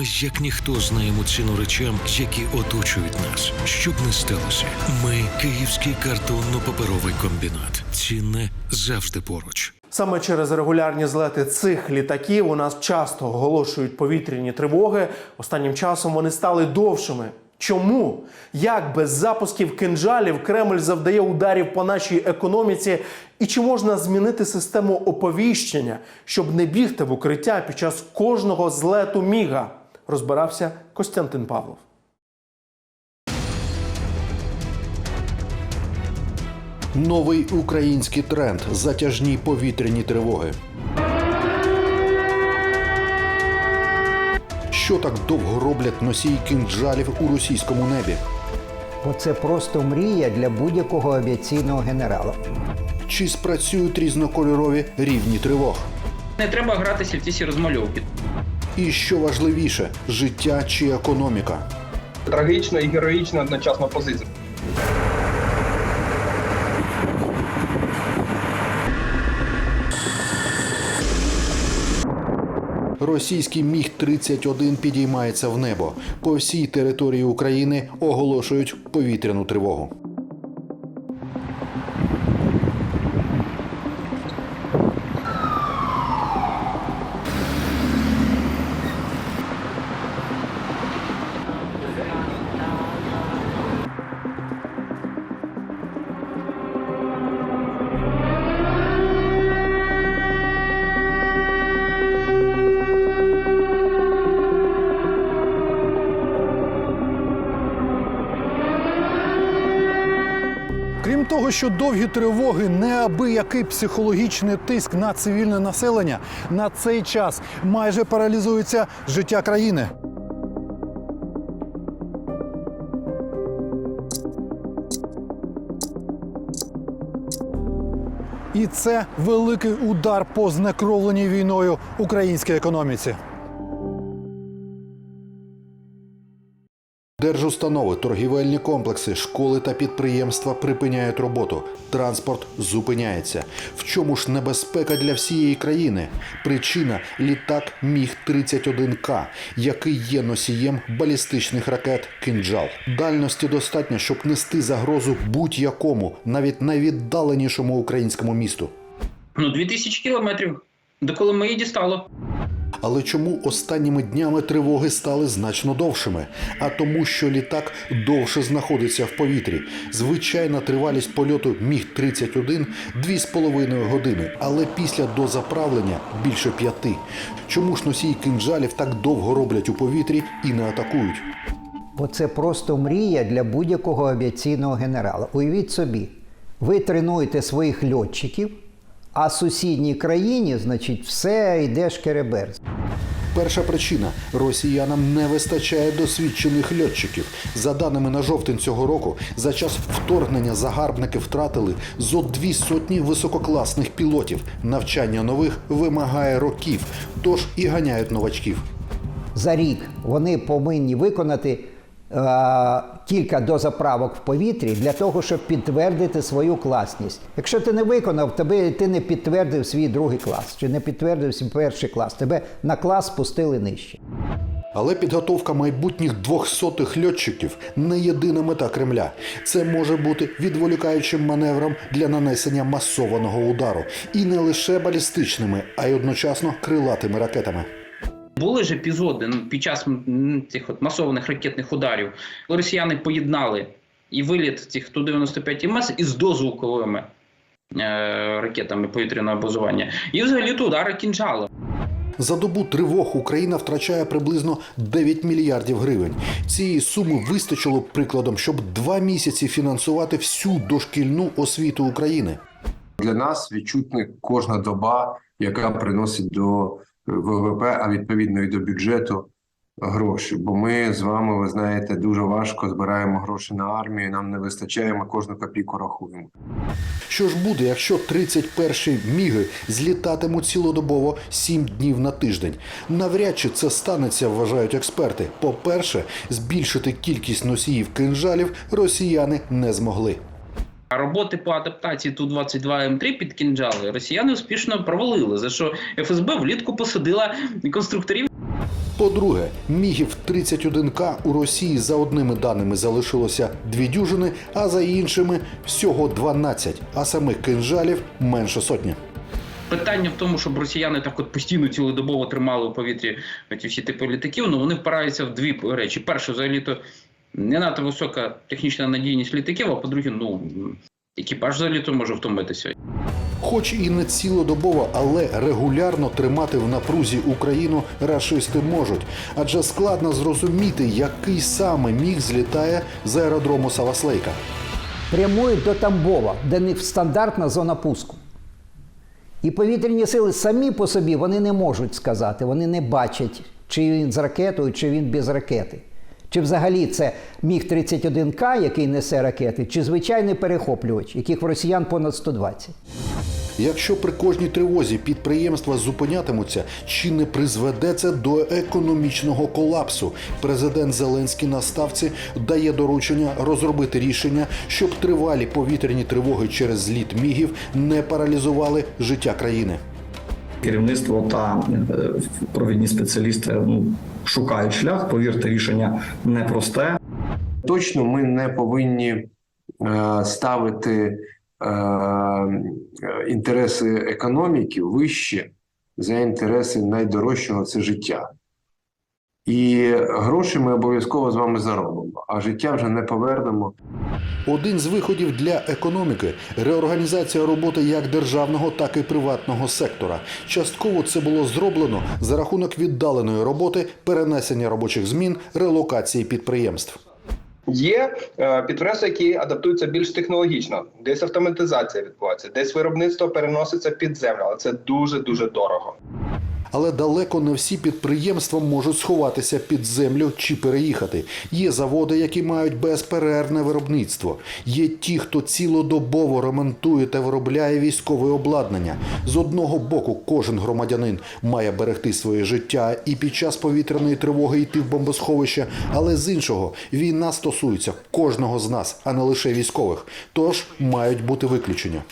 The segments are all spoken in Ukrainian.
Ми як ніхто знаємо ціну речам, які оточують нас. Щоб не сталося, ми Київський картонно-паперовий комбінат. Цінне завжди поруч. Саме через регулярні злети цих літаків у нас часто оголошують повітряні тривоги. Останнім часом вони стали довшими. Чому? Як без запусків кинжалів Кремль завдає ударів по нашій економіці? І чи можна змінити систему оповіщення, щоб не бігти в укриття під час кожного злету міга? Розбирався Костянтин Павлов. Новий український тренд затяжні повітряні тривоги. Що так довго роблять носії кинджалів у російському небі? Бо це просто мрія для будь-якого авіаційного генерала. Чи спрацюють різнокольорові рівні тривог? Не треба гратися в ці розмальовки. І що важливіше життя чи економіка? трагічна і героїчна одночасно позиція. Російський міг 31 підіймається в небо. По всій території України оголошують повітряну тривогу. Того, що довгі тривоги неабиякий психологічний тиск на цивільне населення на цей час майже паралізується життя країни. І це великий удар по знекровленій війною українській економіці. Держустанови, торгівельні комплекси, школи та підприємства припиняють роботу. Транспорт зупиняється. В чому ж небезпека для всієї країни? Причина літак Міг 31 К, який є носієм балістичних ракет Кинджал. Дальності достатньо, щоб нести загрозу будь-якому, навіть найвіддаленішому українському місту. Ну, 2000 кілометрів. До коли ми її дістало. Але чому останніми днями тривоги стали значно довшими? А тому, що літак довше знаходиться в повітрі. Звичайна тривалість польоту міг 31 2,5 години, але після дозаправлення більше п'яти. Чому ж носії кинджалів так довго роблять у повітрі і не атакують? Бо це просто мрія для будь-якого авіаційного генерала. Уявіть собі, ви тренуєте своїх льотчиків, а сусідній країні, значить, все йде шкереберз. Перша причина росіянам не вистачає досвідчених льотчиків. За даними на жовтень цього року, за час вторгнення загарбники втратили зо дві сотні висококласних пілотів. Навчання нових вимагає років, тож і ганяють новачків. За рік вони повинні виконати кілька дозаправок в повітрі для того, щоб підтвердити свою класність. Якщо ти не виконав, тебе ти не підтвердив свій другий клас чи не підтвердив свій перший клас. Тебе на клас спустили нижче. Але підготовка майбутніх двохсотих льотчиків не єдина мета Кремля. Це може бути відволікаючим маневром для нанесення масованого удару, і не лише балістичними, а й одночасно крилатими ракетами. Були ж епізоди ну, під час цих от масованих ракетних ударів, коли росіяни поєднали і виліт цих Ту-95 МС із дозвуковими е, ракетами повітряного базування. І взагалі то удари кінжали. За добу тривог Україна втрачає приблизно 9 мільярдів гривень. Цієї суми вистачило б прикладом, щоб два місяці фінансувати всю дошкільну освіту України. Для нас відчутна кожна доба, яка приносить до ВВП, а відповідно і до бюджету гроші. Бо ми з вами, ви знаєте, дуже важко збираємо гроші на армію. Нам не вистачає, ми кожну копійку рахуємо. Що ж буде, якщо 31-й міги злітатимуть цілодобово 7 днів на тиждень? Навряд чи це станеться, вважають експерти. По-перше, збільшити кількість носіїв кинжалів росіяни не змогли. А роботи по адаптації Ту-22 М3 під кінжали росіяни успішно провалили, за що ФСБ влітку посадила конструкторів По-друге, мігів 31К у Росії за одними даними залишилося дві дюжини, а за іншими всього 12, а самих кинжалів менше сотні. Питання в тому, щоб росіяни так от постійно цілодобово тримали у повітрі ці всі типи літаків, ну вони впираються в дві речі. Перше, взагалі то не надто висока технічна надійність літаків, а по-друге, ну екіпаж взагалі то може втомитися. Хоч і не цілодобово, але регулярно тримати в напрузі Україну рашисти можуть, адже складно зрозуміти, який саме міг злітає з аеродрому Саваслейка. прямують до Тамбова, де в них стандартна зона пуску. І повітряні сили самі по собі вони не можуть сказати, вони не бачать, чи він з ракетою, чи він без ракети. Чи взагалі це міг 31К, який несе ракети, чи звичайний перехоплювач, яких в росіян понад 120. Якщо при кожній тривозі підприємства зупинятимуться, чи не призведе це до економічного колапсу? Президент Зеленський на ставці дає доручення розробити рішення, щоб тривалі повітряні тривоги через зліт мігів не паралізували життя країни. Керівництво та е, провідні спеціалісти ну, шукають шлях. Повірте, рішення непросте. Точно ми не повинні е, ставити е, інтереси економіки вище за інтереси найдорожчого це життя. І гроші ми обов'язково з вами заробимо, а життя вже не повернемо. Один з виходів для економіки реорганізація роботи як державного, так і приватного сектора. Частково це було зроблено за рахунок віддаленої роботи, перенесення робочих змін, релокації підприємств. Є е, підприємства, які адаптуються більш технологічно, десь автоматизація відбувається, десь виробництво переноситься під землю, але це дуже дуже дорого. Але далеко не всі підприємства можуть сховатися під землю чи переїхати. Є заводи, які мають безперервне виробництво. Є ті, хто цілодобово ремонтує та виробляє військове обладнання. З одного боку, кожен громадянин має берегти своє життя і під час повітряної тривоги йти в бомбосховище. Але з іншого, війна стосується кожного з нас, а не лише військових. Тож мають бути виключення.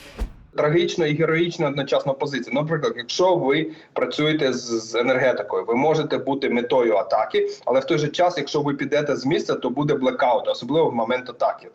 Трагічна і героїчна одночасно позиція. Наприклад, якщо ви працюєте з, енергетикою, ви можете бути метою атаки, але в той же час, якщо ви підете з місця, то буде блекаут, особливо в момент атаки.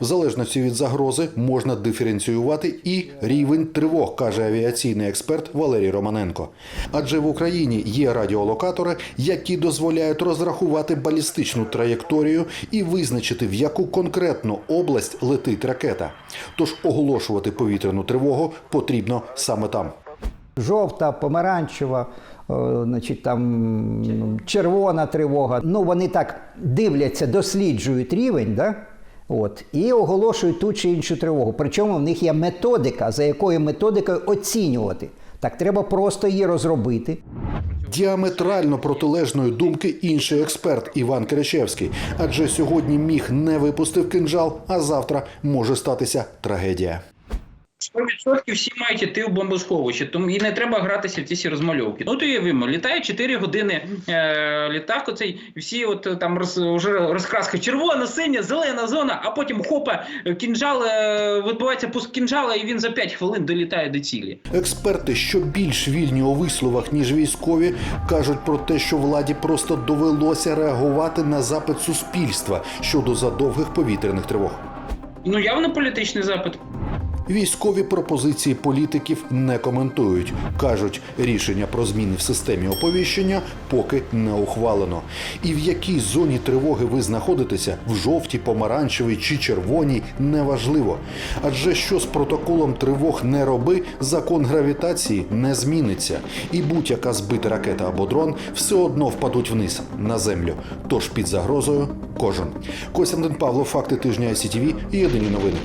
В залежності від загрози можна диференціювати і рівень тривог, каже авіаційний експерт Валерій Романенко. Адже в Україні є радіолокатори, які дозволяють розрахувати балістичну траєкторію і визначити, в яку конкретну область летить ракета. Тож оголошувати повітряну тривогу потрібно саме там. Жовта, помаранчева, е, значить, там червона тривога. Ну, вони так дивляться, досліджують рівень, да? От, і оголошують ту чи іншу тривогу. Причому в них є методика, за якою методикою оцінювати. Так треба просто її розробити. Діаметрально протилежної думки інший експерт Іван Керечевський. Адже сьогодні міг не випустив кинжал, а завтра може статися трагедія. 100% всі мають іти в бомбосховище, тому і не треба гратися в ці всі розмальовки. Ну то уявимо, літає 4 години е, літак, оцей всі от е, там роз, вже розкраска червона, синя, зелена зона, а потім хопа, кінжал, е, відбувається пуск кінжала, і він за 5 хвилин долітає до цілі. Експерти, що більш вільні у висловах, ніж військові, кажуть про те, що владі просто довелося реагувати на запит суспільства щодо задовгих повітряних тривог. Ну явно політичний запит. Військові пропозиції політиків не коментують. кажуть, рішення про зміни в системі оповіщення поки не ухвалено. І в якій зоні тривоги ви знаходитеся в жовтій, помаранчевій чи червоній, неважливо. Адже що з протоколом тривог не роби, закон гравітації не зміниться. І будь-яка збита ракета або дрон все одно впадуть вниз на землю. Тож під загрозою кожен. Костянтин Павло, факти тижня ICTV і єдині новини.